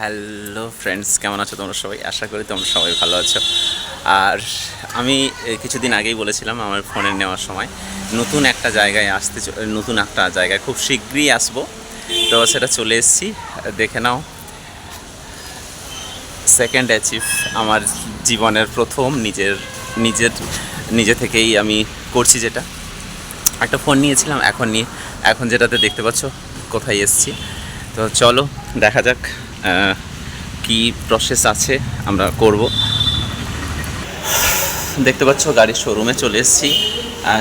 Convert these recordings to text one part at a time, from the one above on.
Hello friends কেমন আছো তোমরা সবাই? আশা করি তোমরা সবাই ভালো আছো। আর আমি কিছুদিন আগেই বলেছিলাম আমার ফোনে নেওয়ার সময়, নতুন একটা জায়গায় আসতে নতুন একটা জায়গায়, খুব শীঘ্রই আসব। তো সেটা চলে এসেছি। দেখে নাও। সেকেন্ড অ্যাচিভ আমার জীবনের প্রথম, নিজের নিজের, নিজে থেকেই আমি করছি যেটা। একটা ফোন নিয়েছিলাম, এখন নিয়ে, এখন যেটাতে দেখতে পাচ্ছ, কোথায় এসছি। তো চলো, দেখা যাক। কি প্রসেস আছে আমরা করব। দেখতে পাচ্ছ, গাড়ির শোরুমে চলে এসেছি।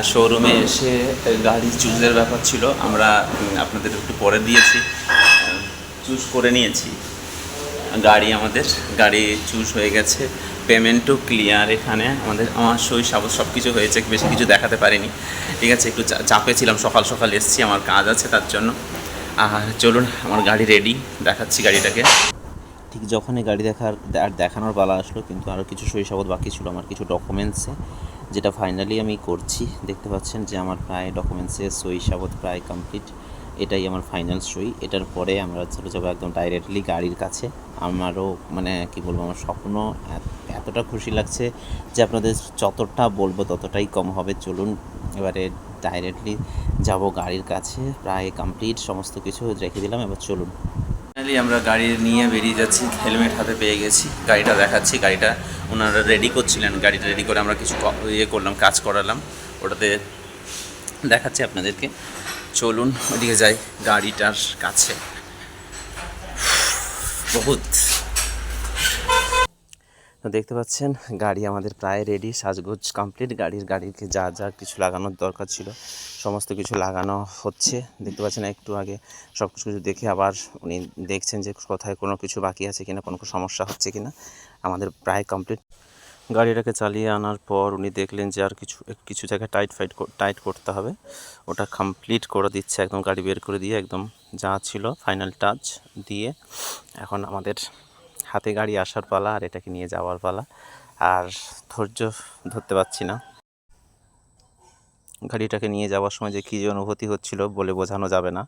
শোরুমে এসে গাড়ি চুজের ব্যাপার ছিল। আমরা আপনাদের একটু পরে দিয়েছি। চুজ করে নিয়েছি। গাড়ি আমাদের, গাড়ি চুজ হয়ে গেছে। পেমেন্টও ক্লিয়ার এখানে। আমাদের, আমার সই সাবত সব কিছু হয়েছে। বেশি কিছু দেখাতে পারিনি। ঠিক আছে, একটু চাপে ছিলাম সকাল সকাল এসেছি। আমার কাজ আছে তার জন্য। আর চলুন, আমার গাড়ি রেডি দেখাচ্ছি গাড়িটাকে। ঠিক যখনই গাড়ি দেখার, আর দেখানোর পালা আসলো, কিন্তু আরও কিছু সাবত বাকি ছিল, আমার কিছু ডকুমেন্টসে যেটা ফাইনালি আমি করছি। দেখতে পাচ্ছেন যে আমার প্রায় ডকুমেন্টসে সাবত প্রায় কমপ্লিট এটাই আমার ফাইনাল সই। এটার পরে আমরা চলে যাব একদম ডাইরেক্টলি গাড়ির কাছে। আমারও মানে কি বলব, আমার স্বপ্ন এতটা খুশি লাগছে যে আপনাদের যতটা বলব ততটাই কম হবে। চলুন, এবারে ডাইরেক্টলি যাব গাড়ির কাছে, প্রায় কমপ্লিট সমস্ত কিছু রেখে দিলাম, এবার চলুন। ফাইনালি আমরা গাড়ি নিয়ে বেরিয়ে যাচ্ছি হেলমেট হাতে পেয়ে গেছি, গাড়িটা দেখাচ্ছি, গাড়িটা ওনারা রেডি করছিলেন, গাড়িটা রেডি করে আমরা কিছু ইয়ে করলাম, কাজ করালাম, ওটাতে দেখাচ্ছি আপনাদেরকে। চলুন, ওদিকে যাই গাড়িটার কাছে। বহুত দেখতে পাচ্ছেন, গাড়ি আমাদের প্রায় রেডি সাজগোজ কমপ্লিট গাড়ির গাড়িকে যা যা কিছু লাগানোর দরকার ছিল, সমস্ত কিছু লাগানো হচ্ছে। দেখতে পাচ্ছেন একটু আগে সব কিছু দেখে আবার উনি দেখছেন যে কোথায় কোনো কিছু বাকি আছে কিনা, কোনো সমস্যা হচ্ছে কিনা, আমাদের প্রায় কমপ্লিট গাড়িটাকে চালিয়ে আনার পর উনি দেখলেন যে আর কিছু কিছু জায়গায় টাইট ফাইট টাইট করতে হবে। ওটা কমপ্লিট করে দিচ্ছে, একদম গাড়ি বের করে দিয়ে একদম যা ছিল ফাইনাল টাচ দিয়ে। এখন আমাদের হাতে গাড়ি আসার পালা আর এটাকে নিয়ে যাওয়ার পালা। আর ধৈর্য ধরতে পারছি না। গাড়িটাকে নিয়ে যাওয়ার সময় যে কী যে অনুভূতি হচ্ছিল বলে বোঝানো যাবে না।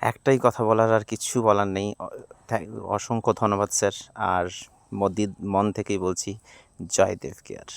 একটাই কথা বলার আর কিছু বলার নেই। অসংখ্য ধন্যবাদ স্যার। আর মদি মন থেকেই বলছি, জয় দেব কেয়ার